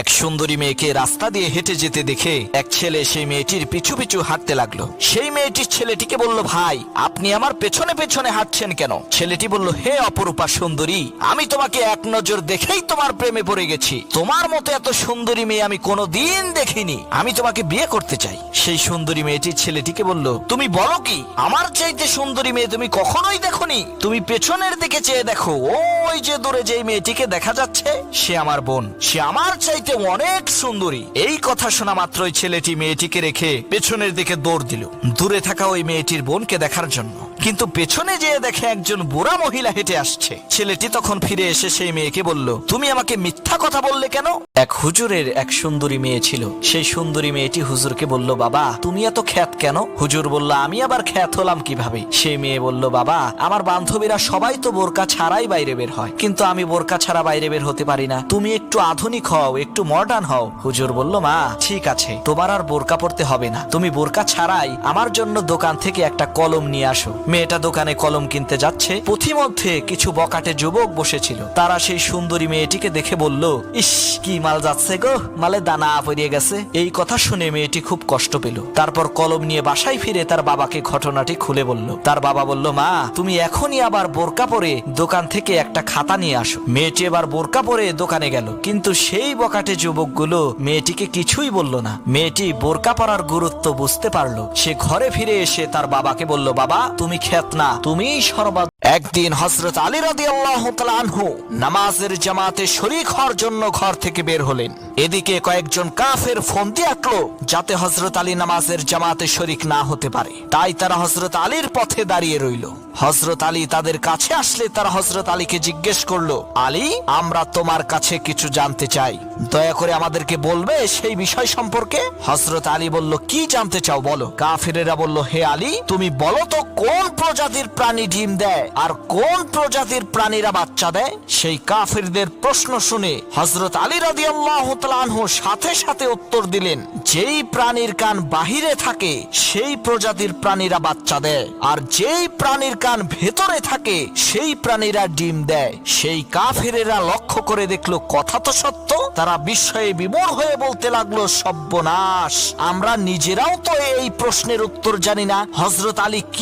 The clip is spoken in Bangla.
এক সুন্দরী মেয়েকে রাস্তা দিয়ে হেঁটে যেতে দেখে এক ছেলে সেই মেয়েটির পিছু পিছু হাঁটতে লাগল। সেই মেয়েটির ছেলেটিকে বলল, ভাই, আপনি আমার পেছনে পেছনে হাঁটছেন কেন? ছেলেটি বলল, হে অপরূপা সুন্দরী, আমি তোমাকে এক নজর দেখেই তোমার প্রেমে পড়ে গেছি। তোমার মতো এত সুন্দরী মেয়ে আমি কোনো দিন দেখিনি। আমি তোমাকে বিয়ে করতে চাই। সেই সুন্দরী মেয়েটির ছেলেটিকে বলল, তুমি বলো কি? আমার চাইতে সুন্দরী মেয়ে তুমি কখনোই দেখোনি? তুমি পেছনের দিকে চেয়ে দেখো। ওই যে দূরে যে মেয়েটিকে দেখা যাচ্ছে, সে আমার বোন। সে আমার চাইতে অনেক সুন্দরী। এই কথা শোনা মাত্রই ছেলেটি মেয়েটিকে রেখে পেছনের দিকে দৌড় দিল। দূরে থাকা ওই মেয়েটির বোনকে দেখার জন্য। কিন্তু পেছনে যেয়ে দেখে একজন বুড়া মহিলা হেঁটে আসছে। ছেলেটি তখন ফিরে এসে সেই মেয়েকে বলল, তুমি আমাকে মিথ্যা কথা বললে কেন? এক হুজুরের এক সুন্দরী মেয়ে ছিল। সেই সুন্দরী মেয়েটি হুজুরকে বলল, বাবা, তুমি এত খ্যাত কেন? হুজুর বলল, আমি আবার খ্যাত হলাম কীভাবে? সেই মেয়ে বলল, বাবা, আমার বান্ধবীরা সবাই তো বোরকা ছাড়াই বাইরে বের হয়, কিন্তু আমি বোরকা ছাড়া বাইরে বের হতে পারি না। তুমি একটু আধুনিক হও, একটু মডার্ন হও। হুজুর বলল, মা, ঠিক আছে, তোমার আর বোরকা পড়তে হবে না। তুমি বোরকা ছাড়াই আমার জন্য দোকান থেকে একটা কলম নিয়ে আসো। মেয়েটা দোকানে কলম কিনতে যাচ্ছে। পথিমধ্যে কিছু বকাটে যুবক বসেছিল। তারা সেই সুন্দরী মেয়েটিকে দেখে বলল, ইস, কি মাল যাচ্ছে গো, মালে দানা পড়িয়ে গেছে। এই কথা শুনে মেয়েটি খুব কষ্ট পেল। তারপর কলম নিয়ে বাসায় ফিরে তার বাবাকে ঘটনাটি খুলে বলল। তার বাবা বলল, মা, তুমি এখনই আবার বোরকা পরে দোকান থেকে একটা খাতা নিয়ে আসো। মেয়েটি এবার বোরকা পরে দোকানে গেল। কিন্তু সেই বকাটে যুবকগুলো মেয়েটিকে কিছুই বলল না। মেয়েটি বোরকা পরার গুরুত্ব বুঝতে পারল। সে ঘরে ফিরে এসে তার বাবাকে বলল, বাবা, তুমি খ্যাত না। তুমি সর্বাদ একদিন হজরত আলী রাদি আল্লাহ আনহু নামাজের জামাতে শরিক হওয়ার জন্য ঘর থেকে বের হলেন। এদিকে কয়েকজন কাফের ফন্দি আঁকলো যাতে হজরত আলী নামাজের জামাতে শরিক না হতে পারে। তাই তারা হজরত আলীর পথে দাঁড়িয়ে রইল। হজরত আলী তাদের কাছে আসলে তারা হজরত আলীকে জিজ্ঞেস করল, আলী, আমরা তোমার কাছে কিছু জানতে চাই। দয়া করে আমাদেরকে বলবে সেই বিষয় সম্পর্কে? হজরত আলী বলল, কি জানতে চাও বলো? কাফিরেরা বলল, হে আলী, তুমি বলো তো কোন প্রজাতির প্রাণী ডিম দেয় আর কোন প্রজাতির প্রাণীরা বাচ্চা দেয়? সেই কাফিরদের প্রশ্ন শুনে হজরত আলী রাদি আল্লাহ সাথে সাথে উত্তর দিলেন, যেই প্রাণীর কান বাহিরে থাকে, সেই প্রজাতির প্রাণীরা বাচ্চা দেয়। আর যেই প্রাণীর কান ভেতরে থাকে, সেই প্রাণীরা ডিম দেয়। সেই কাফেরেরা লক্ষ্য করে দেখল, কথা তো সত্য, তারা বিস্ময়ে বিমোর হয়ে বলতে লাগল, সব্যনাশ, আমরা নিজেরাও তো এই প্রশ্নের উত্তর জানি না। হজরত আলী কি